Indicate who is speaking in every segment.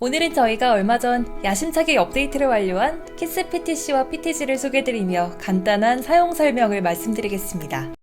Speaker 1: 오늘은 저희가 얼마 전 야심차게 업데이트를 완료한 키스 PTC와 PTG를 소개드리며 간단한 사용 설명을 말씀드리겠습니다.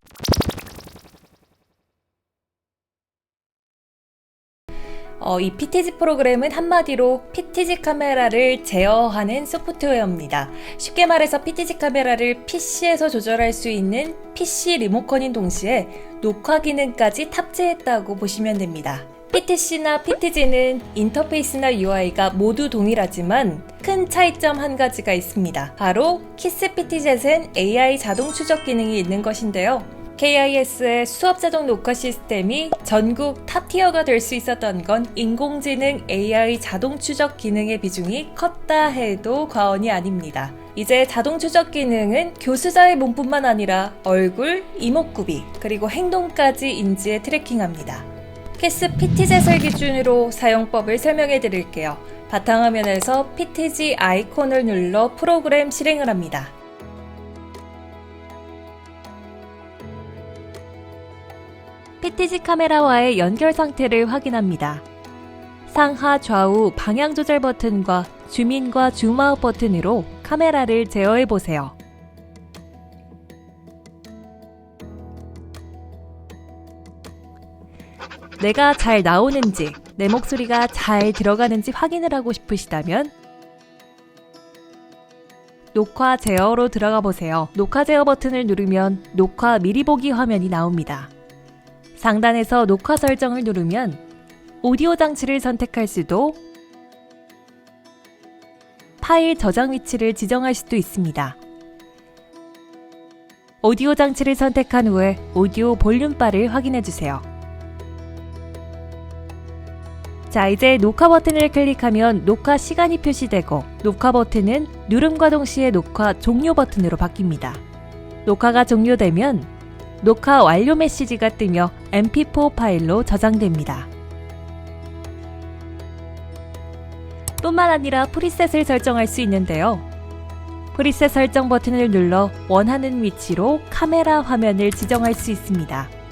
Speaker 1: 어, 이 PTG 프로그램은 한마디로 PTG 카메라를 제어하는 소프트웨어입니다. 쉽게 말해서 PTG 카메라를 PC에서 조절할 수 있는 PC 리모컨인 동시에 녹화 기능까지 탑재했다고 보시면 됩니다. PTC나 PTG는 인터페이스나 UI가 모두 동일하지만 큰 차이점 한 가지가 있습니다. 바로 키스 PTZ엔 AI 자동 추적 기능이 있는 것인데요. KIS의 수업 자동 녹화 시스템이 전국 탑티어가 될 수 있었던 건 인공지능 AI 자동 추적 기능의 비중이 컸다 해도 과언이 아닙니다. 이제 자동 추적 기능은 교수자의 몸뿐만 아니라 얼굴, 이목구비, 그리고 행동까지 인지해 트래킹합니다. 캐스 PTZ을 기준으로 사용법을 설명해 드릴게요. 바탕화면에서 PTG 아이콘을 눌러 프로그램 실행을 합니다. PTG 카메라와의 연결 상태를 확인합니다. 상하 좌우 방향 조절 버튼과 줌인과 줌아웃 버튼으로 카메라를 제어해 보세요. 내가 잘 나오는지, 내 목소리가 잘 들어가는지 확인을 하고 싶으시다면 녹화 제어로 들어가 보세요. 녹화 제어 버튼을 누르면 녹화 미리 보기 화면이 나옵니다. 상단에서 녹화 설정을 누르면 오디오 장치를 선택할 수도 파일 저장 위치를 지정할 수도 있습니다. 오디오 장치를 선택한 후에 오디오 볼륨 바를 확인해 주세요. 자, 이제 녹화 버튼을 클릭하면 녹화 시간이 표시되고 녹화 버튼은 누름과 동시에 녹화 종료 버튼으로 바뀝니다. 녹화가 종료되면 녹화 완료 메시지가 뜨며 mp4 파일로 저장됩니다. 뿐만 아니라 프리셋을 설정할 수 있는데요. 프리셋 설정 버튼을 눌러 원하는 위치로 카메라 화면을 지정할 수 있습니다.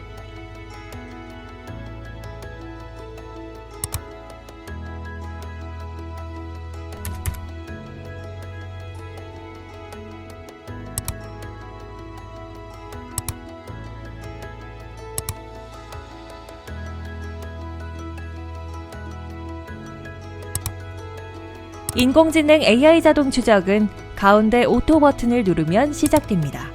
Speaker 1: 인공지능 AI 자동 추적은 가운데 오토 버튼을 누르면 시작됩니다.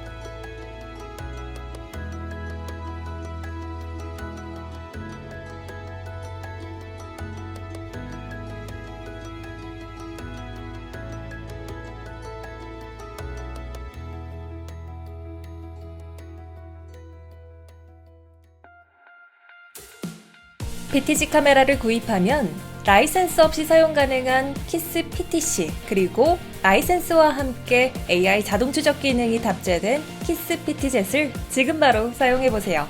Speaker 1: PTG 카메라를 구입하면 라이센스 없이 사용 가능한 키스 PTC 그리고 라이센스와 함께 AI 자동 추적 기능이 탑재된 키스 PTZ을 지금 바로 사용해 보세요.